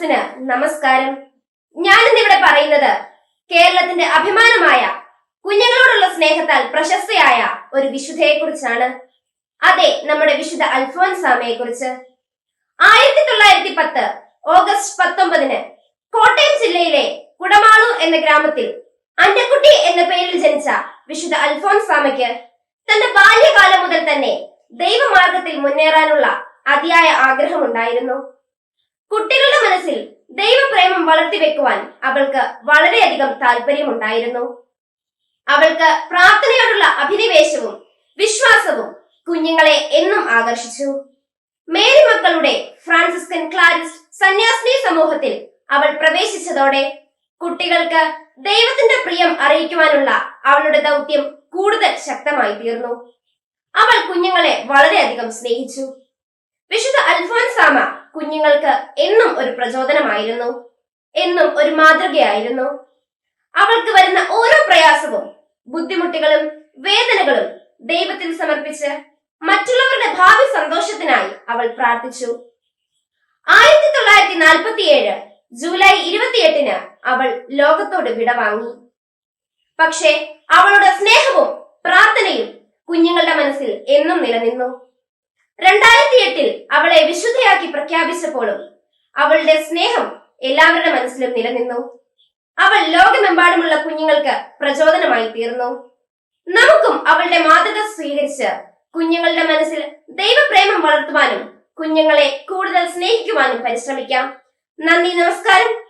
സക്സസിന് നമസ്കാരം. ഞാനിന്നിവിടെ പറയുന്നത് കേരളത്തിന്റെ അഭിമാനമായ കുഞ്ഞുങ്ങളോടുള്ള സ്നേഹത്താൽ പ്രശസ്തയായ ഒരു വിശുദ്ധയെ കുറിച്ചാണ് അതെ നമ്മുടെ വിശുദ്ധ അൽഫോൻസാമയെ കുറിച്ച് ആയിരത്തി തൊള്ളായിരത്തി പത്ത് ഓഗസ്റ്റ് പത്തൊമ്പതിന് കോട്ടയം ജില്ലയിലെ കുടമാളൂർ എന്ന ഗ്രാമത്തിൽ അന്നക്കുട്ടി എന്ന പേരിൽ ജനിച്ച വിശുദ്ധ അൽഫോൻസാമയ്ക്ക് തന്റെ ബാല്യകാലം മുതൽ തന്നെ ദൈവമാർഗത്തിൽ മുന്നേറാനുള്ള അതിയായ ആഗ്രഹമുണ്ടായിരുന്നു. കുട്ടികളുടെ മനസ്സിൽ ദൈവപ്രേമം വളർത്തിവെക്കുവാൻ അവൾക്ക് വളരെയധികം താല്പര്യമുണ്ടായിരുന്നു അവൾക്ക് പ്രാർത്ഥനയോടുള്ള അഭിനിവേശവും വിശ്വാസവും കുഞ്ഞുങ്ങളെ എന്നും ആകർഷിച്ചു. മേരി മക്കളുടെ ഫ്രാൻസിസ്കൻ ക്ലാരിസ് സന്യാസിനി സമൂഹത്തിൽ അവൾ പ്രവേശിച്ചതോടെ കുട്ടികൾക്ക് ദൈവത്തിന്റെ പ്രിയം അറിയിക്കുവാനുള്ള അവളുടെ ദൗത്യം കൂടുതൽ ശക്തമായി തീർന്നു അവൾ കുഞ്ഞുങ്ങളെ വളരെയധികം സ്നേഹിച്ചു. വിശുദ്ധ അൽഫോൻസാമ കുഞ്ഞുങ്ങൾക്ക് എന്നും ഒരു പ്രചോദനമായിരുന്നു. എന്നും ഒരു മാതൃകയായിരുന്നു. അവൾക്ക് വരുന്ന ഓരോ പ്രയാസവും ബുദ്ധിമുട്ടുകളും വേദനകളും ദൈവത്തിൽ സമർപ്പിച്ച് മറ്റുള്ളവരുടെ ഭാവി സന്തോഷത്തിനായി അവൾ പ്രാർത്ഥിച്ചു. ആയിരത്തി തൊള്ളായിരത്തി നാൽപ്പത്തിയേഴ് ജൂലൈ ഇരുപത്തിയെട്ടിന് അവൾ ലോകത്തോട് വിടവാങ്ങി. പക്ഷേ അവളുടെ സ്നേഹവും പ്രാർത്ഥനയും കുഞ്ഞുങ്ങളുടെ മനസ്സിൽ എന്നും നിലനിന്നു. രണ്ടായിരത്തി എട്ടിൽ അവളെ വിശുദ്ധയാക്കി പ്രഖ്യാപിച്ചപ്പോഴും അവളുടെ സ്നേഹം എല്ലാവരുടെ മനസ്സിലും നിലനിന്നു. അവൾ ലോകമെമ്പാടുമുള്ള കുഞ്ഞുങ്ങൾക്ക് പ്രചോദനമായി തീർന്നു. നമുക്കും അവളുടെ മാതൃക സ്വീകരിച്ച് കുഞ്ഞുങ്ങളുടെ മനസ്സിൽ ദൈവപ്രേമം വളർത്തുവാനും കുഞ്ഞുങ്ങളെ കൂടുതൽ സ്നേഹിക്കുവാനും പരിശ്രമിക്കാം. നന്ദി നമസ്കാരം.